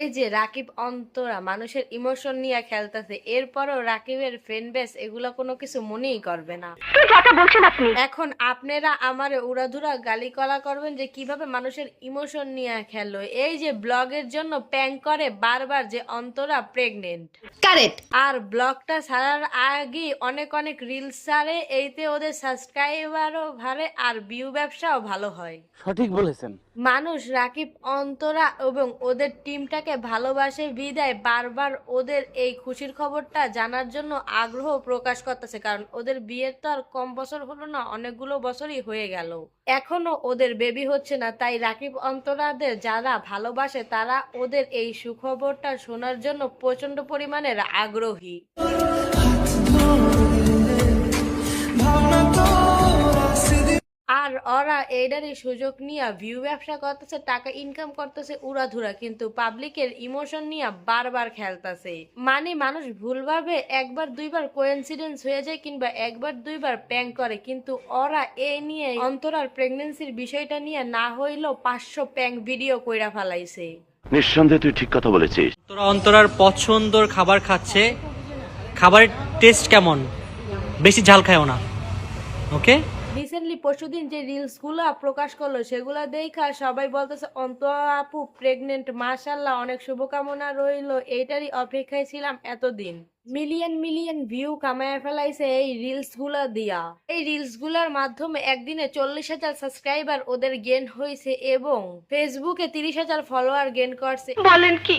এই যে রাকিব অন্তরা মানুষের ইমোশন নিয়ে খেলতেছে এরপরও রাকিবের ফ্রেন্ড বেস এগুলো কোনো কিছু মনেই করবে না। এখন আপনারা আমার উড়াধুরা গালি কলা করবেন যে কীভাবে মানুষের ইমোশন নিয়ে খেলো। এই যে ব্লগের জন্য প্যাং করে বারবার যে অন্তরা প্রেগনেন্ট কারেক্ট আর ব্লগটা ছাড়ার আগে অনেক অনেক রিলস ছাড়ে এইতে ওদের সাবস্ক্রাইবারও ভারে আর ভিউ ব্যবসাও ভালো হয়। সঠিক বলেছেন। মানুষ রাকিব অন্তরা এবং ওদের টিমটাকে ভালোবাসে বিদায়। বারবার ওদের এই খুশির খবরটা জানার জন্য আগ্রহ প্রকাশ করতেছে, কারণ ওদের বিয়ের তো আর কম বছর হলো না, অনেকগুলো বছরই হয়ে গেল। এখনও ওদের বেবি হচ্ছে না, তাই রাকিব অন্তরাদের যারা ভালোবাসে তারা ওদের এই সুখবরটা শোনার জন্য প্রচণ্ড পরিমাণের আগ্রহী। আর ওরা এইটারই সুযোগ নিয়ে ভিউ ব্যবসা করতেছে টাকা ইনকাম করতেছে উড়াধুরা কিন্তু পাবলিকের ইমোশন নিয়ে বারবার খেলতেছে। মানে মানুষ ভুলভাবে একবার দুইবার কোয়েন্সিডেন্স হয়ে যায় কিংবা একবার দুইবার প্যাং করে কিন্তু ওরা এ নিয়ে অন্তরার প্রেগনেন্সির বিষয়টা নিয়ে না হইলেও পাঁচশো প্যাং ভিডিও কইরা ফেলাইছে। নিঃসন্দেহে তুই ঠিক কথা বলেছিস। তোরা অন্তরার পছন্দর খাবার খাচ্ছে খাবারের টেস্ট কেমন? বেশি ঝাল খায়ও না। ওকে রিসেন্টলি পরশুদিন যে রিলসগুলা প্রকাশ করল, সেগুলো দেখা সবাই বলতেছে, অন্ত আপু প্রেগনেন্ট মাশাল্লাহ অনেক শুভকামনা রইল। এইটারই অপেক্ষায় ছিলাম এতদিন। মিলিয়ন মিলিয়ন ভিউ কামায় ফেলাইছে এই রিলসগুলা দিয়া। এই রিলসগুলার মাধ্যমে একদিনে চল্লিশ হাজার সাবস্ক্রাইবার ওদের গেন হয়েছে এবং ফেসবুকে তিরিশ হাজার ফলোয়ার গেন করছে। বলেন কি?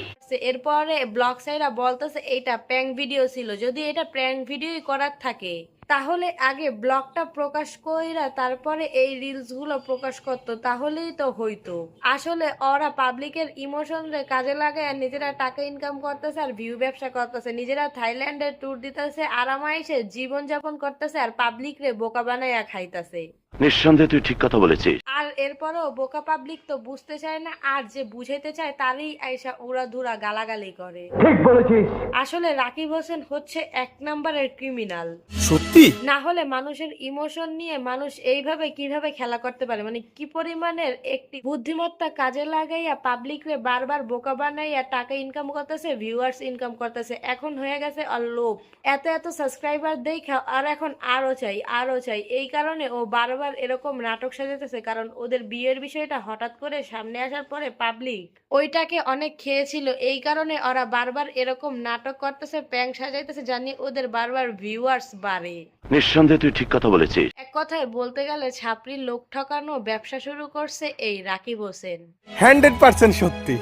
এরপরে ব্লগ সাইরা বলতেছে এটা প্র্যাঙ্ক ভিডিও ছিল। যদি এটা প্র্যাঙ্ক ভিডিওই করার থাকে তাহলে আগে ব্লগটা প্রকাশ কইরা তারপরে এই রিলসগুলো প্রকাশ করতো তাহলেই তো হইতো। আসলে ওরা পাবলিকের ইমোশন কাজে লাগায় নিজেরা টাকা ইনকাম করতেছে আর ভিউ ব্যবসা করতেছে। নিজেরা থাইল্যান্ডের ট্যুর দিতেছে আরামাইসে জীবন যাপন করতেছে আর পাবলিক রে বোকা বানাইয়া খাইতেছে। নিঃসন্দেহে তুই ঠিক কথা বলেছিস। আর এরপরও বোকা পাবলিক তো বুঝতে চায় না আর যে বুঝাইতে চায় তারই আইসা উড়াধুরা গালাগালি করে। ঠিক বলেছিস। আসলে রাকিব হোসেন হচ্ছে এক নম্বরের ক্রিমিনাল সত্যি? না হলে মানুষের ইমোশন নিয়ে মানুষ এইভাবে কীভাবে খেলা করতে পারে? মানে কি পরিমাণের একটি বুদ্ধিমত্তা কাজে লাগাইয়া পাবলিক রে বারবার বোকা বানাইয়া টাকা ইনকাম করতেছে ভিউয়ার্স ইনকাম করতেছে এখন হয়ে গেছে আর লোভ। এত এত সাবস্ক্রাইবার দেখা আর এখন আরও চাই আরও চাই। এই কারণে ও বারবার এরকম নাটক সাজাতেছে কারণ ওদের বিয়ের বিষয়টা হঠাৎ করে সামনে আসার পরে পাবলিক ওইটাকে অনেক খেয়েছিল। এই কারণে ওরা বারবার এরকম নাটক করতেছে প্যাং সাজাইতেছে জানি ওদের বারবার ভিউয়ার্স বাড়ে। নিঃসন্দেহে তুই ঠিক কথা বলেছিস। এক কথায় বলতে গেলে ছাপড়ির লোক ঠকানো ব্যবসা শুরু করছে এই রাকিব হোসেন। হান্ড্রেড পার্সেন্ট সত্যি।